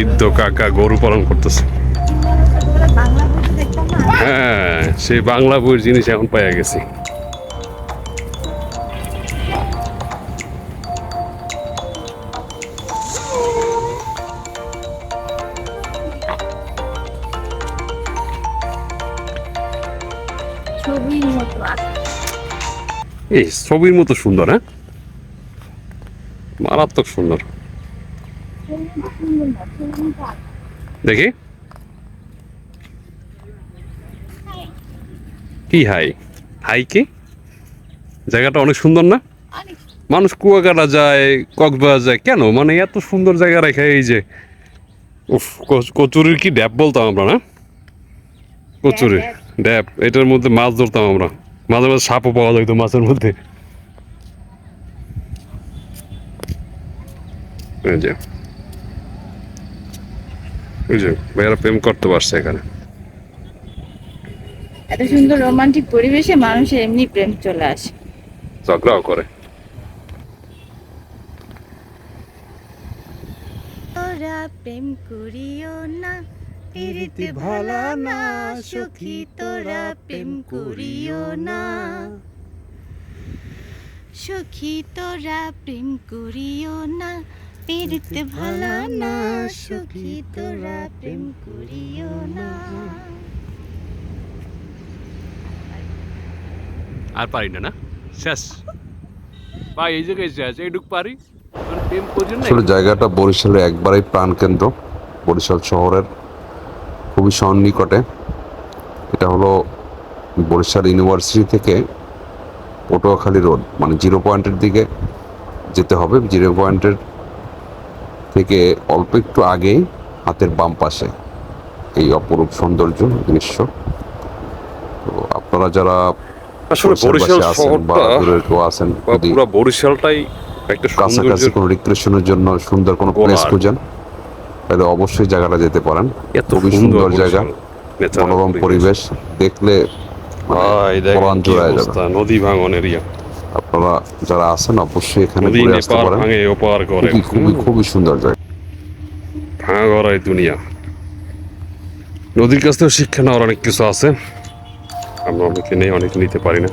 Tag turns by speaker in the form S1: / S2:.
S1: বৃদ্ধ কাকা গরু পালন করতেছে। হ্যাঁ সেই বাংলা বইয়ের জিনিস এখন পাইয়া গেছি। এই ছবির মতো সুন্দর হ্যাঁ? মারাত্মক সুন্দর। দেখি। কি হাই? হাই কি? জায়গাটা অনেক সুন্দর না? মানুষ কুয়াকাটা যায় কক্সবাজার যায় কেন? মানে এত সুন্দর জায়গা রেখে এই যে। কচুরির কি ড্যাব বলতাম আমরা না? কচুরি ড্যাব এটার মধ্যে মাছ ধরতাম আমরা। মাঝে মাঝে সাপও পাওয়া যেত মাছের মধ্যে। এই যে। এই যে ভাইয়ারা প্রেম করতে পারছে এখানে।
S2: এত সুন্দর রোমান্টিক পরিবেশে মানুষের এমনি প্রেম চলে আসে।
S1: ঝগড়াও করে।
S2: তোরা প্রেম করিও না পিরিতি ভালা না সখী তোরা প্রেম করিও না। সখী তোরা প্রেম করিও না পিরিতি ভালা না সখী তোরা প্রেম করিও না।
S1: আর পারি না না? শেষ। পাই এই জায়গায় শেষ। এইটুক পারি। মানে
S3: আসলে জায়গাটা বরিশালের একবারেই প্রাণকেন্দ্র বরিশাল শহরের খুবই সন্নিকটে। এটা হলো বরিশাল ইউনিভার্সিটি থেকে পটুয়াখালী রোড মানে জিরো পয়েন্টের দিকে যেতে হবে। জিরো পয়েন্টের থেকে অল্প একটু আগেই হাতের বাম পাশে এই অপরূপ সৌন্দর্য দৃশ্য। তো আপনারা যারা
S1: আসলে
S3: বরিশাল
S1: বরিশাল
S3: বাসী আছেন বা
S1: শহরটা
S3: আছেন
S1: পুরো বরিশালটাই একটা
S3: কাছাকাছি কোনো রিক্রিয়েশনের জন্য সুন্দর কোনো
S1: বলার।
S3: প্লেস খুঁজেন তাহলে অবশ্যই জায়গাটা যেতে পারেন। খুবই
S1: সুন্দর
S3: জায়গা মনোরম পরিবেশ। দেখলে মানে
S1: নদী ভাঙন এরিয়া
S3: আপনারা যারা আছেন অবশ্যই এখানে ঘুরে আসতে পারেন। খুবই খুবই সুন্দর জায়গা।
S1: ভাঙা গড়াই দুনিয়া। নদীর কাছ থেকে শিক্ষা নেওয়ার অনেক কিছু আছে। আমরা অনেকে নেই অনেকে নিতে পারি না।